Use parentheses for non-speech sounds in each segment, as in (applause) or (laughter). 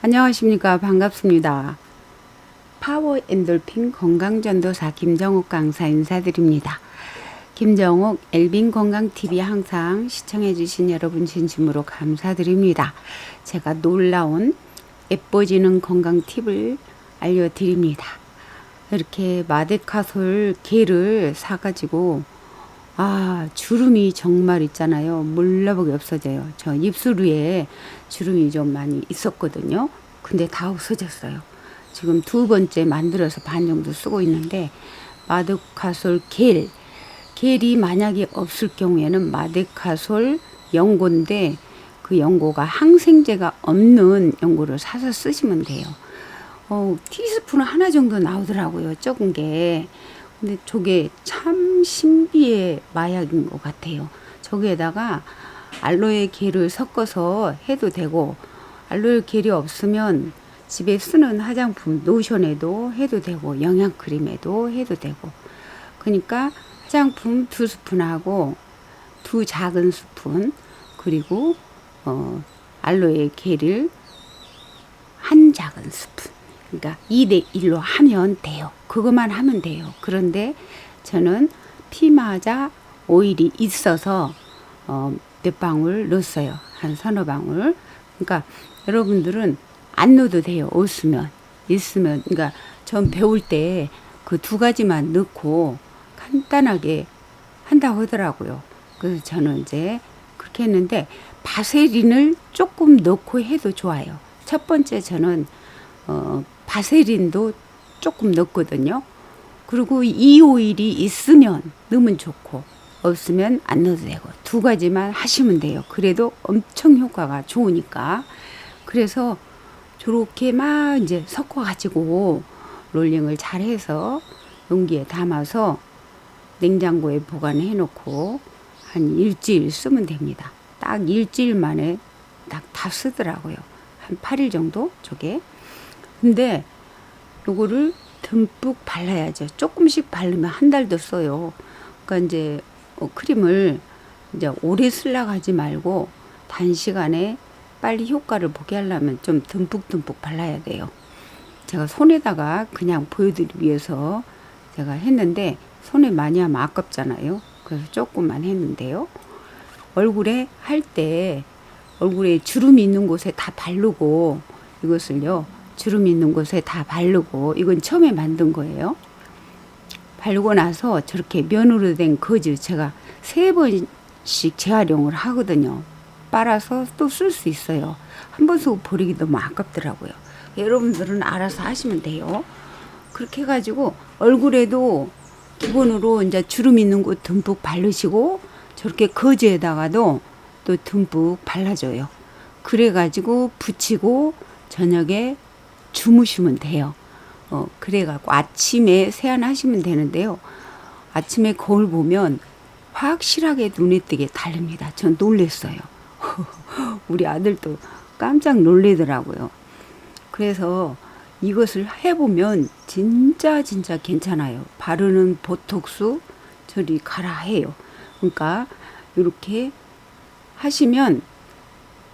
안녕하십니까. 반갑습니다. 파워 엔돌핀 건강전도사 김정옥 강사 인사드립니다. 김정옥 엘빈 건강TV 항상 시청해주신 여러분 진심으로 감사드립니다. 제가 놀라운 예뻐지는 건강 팁을 알려드립니다. 이렇게 마데카솔 개를 사가지고 아 주름이 정말 있잖아요. 몰라보기 없어져요. 저 입술 위에 주름이 좀 많이 있었거든요. 근데 다 없어졌어요. 지금 두 번째 만들어서 반 정도 쓰고 있는데 마데카솔 겔 겔이 만약에 없을 경우에는 마데카솔 연고인데 그 연고가 항생제가 없는 연고를 사서 쓰시면 돼요. 어, 티스푼 하나 정도 나오더라고요. 적은 게. 근데 저게 참 신비의 마약인 것 같아요. 저기에다가 알로에 겔을 섞어서 해도 되고, 알로에 겔이 없으면 집에 쓰는 화장품 노션에도 해도 되고, 영양크림에도 해도 되고. 그러니까 화장품 두 스푼하고 두 작은 스푼, 그리고, 어, 알로에 겔을 한 작은 스푼. 그러니까 2대 1로 하면 돼요. 그것만 하면 돼요. 그런데 저는 피마자 오일이 있어서 어, 몇 방울 넣었어요. 한 서너 방울. 그러니까 여러분들은 안 넣어도 돼요. 없으면. 있으면. 그러니까 전 배울 때 그 두 가지만 넣고 간단하게 한다고 하더라고요. 그래서 저는 이제 그렇게 했는데 바세린을 조금 넣고 해도 좋아요. 첫 번째 저는 어, 바세린도 조금 넣거든요. 그리고 이 오일이 있으면 넣으면 좋고 없으면 안 넣어도 되고 두 가지만 하시면 돼요. 그래도 엄청 효과가 좋으니까. 그래서 저렇게 막 이제 섞어 가지고 롤링을 잘 해서 용기에 담아서 냉장고에 보관해 놓고 한 일주일 쓰면 됩니다. 딱 일주일 만에 딱 다 쓰더라고요. 한 8일 정도 저게. 근데 요거를 듬뿍 발라야죠. 조금씩 바르면 한 달도 써요. 그러니까 이제 어, 크림을 이제 오래 쓰려고 하지 말고 단시간에 빨리 효과를 보게 하려면 좀 듬뿍듬뿍 발라야 돼요. 제가 손에다가 그냥 보여드리기 위해서 제가 했는데 손에 많이 하면 아깝잖아요. 그래서 조금만 했는데요. 얼굴에 할 때 얼굴에 주름이 있는 곳에 다 바르고 이것을요. 주름 있는 곳에 다 바르고 이건 처음에 만든 거예요. 바르고 나서 저렇게 면으로 된 거즈 제가 세 번씩 재활용을 하거든요. 빨아서 또 쓸 수 있어요. 한 번 쓰고 버리기 너무 아깝더라고요. 여러분들은 알아서 하시면 돼요. 그렇게 해가지고 얼굴에도 기본으로 이제 주름 있는 곳 듬뿍 바르시고 저렇게 거즈에다가도 또 듬뿍 발라줘요. 그래가지고 붙이고 저녁에 주무시면 돼요. 어, 그래갖고 아침에 세안하시면 되는데요. 아침에 거울 보면 확실하게 눈에 띄게 다릅니다. 전 놀랬어요. (laughs) 우리 아들도 깜짝 놀래더라고요. 그래서 이것을 해보면 진짜 진짜 괜찮아요. 바르는 보톡스 저리 가라 해요. 그러니까 이렇게 하시면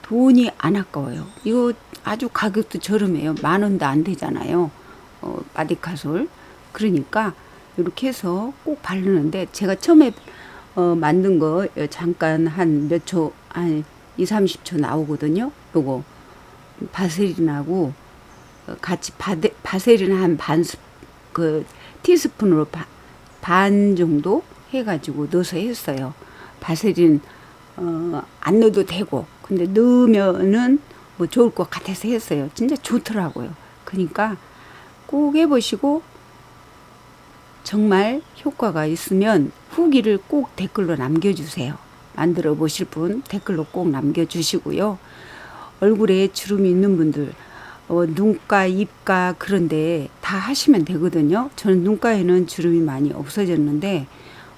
돈이 안 아까워요. 이거 아주 가격도 저렴해요. 만 원도 안 되잖아요. 어, 마디카솔. 그러니까 이렇게 해서 꼭 바르는데 제가 처음에 어, 만든 거 잠깐 한 몇 초, 한 2, 30초 나오거든요. 요거 바세린하고 같이 바데, 바세린 한 반, 그 티스푼으로 바, 반 정도 해가지고 넣어서 했어요. 바세린 어, 안 넣어도 되고 근데 넣으면은 뭐 좋을 것 같아서 했어요. 진짜 좋더라고요. 그러니까 꼭 해보시고 정말 효과가 있으면 후기를 꼭 댓글로 남겨주세요. 만들어 보실 분 댓글로 꼭 남겨주시고요. 얼굴에 주름이 있는 분들 어, 눈가, 입가 그런데 다 하시면 되거든요. 저는 눈가에는 주름이 많이 없어졌는데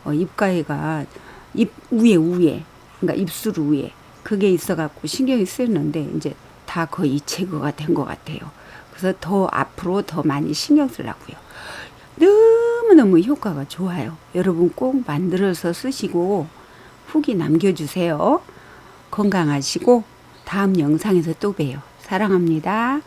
어, 입가에가 입 위에 위에 그러니까 입술 위에 그게 있어갖고 신경이 쓰였는데 이제 다 거의 제거가 된 것 같아요. 그래서 더 앞으로 더 많이 신경 쓰려고요. 너무너무 효과가 좋아요. 여러분 꼭 만들어서 쓰시고 후기 남겨주세요. 건강하시고 다음 영상에서 또 봬요. 사랑합니다.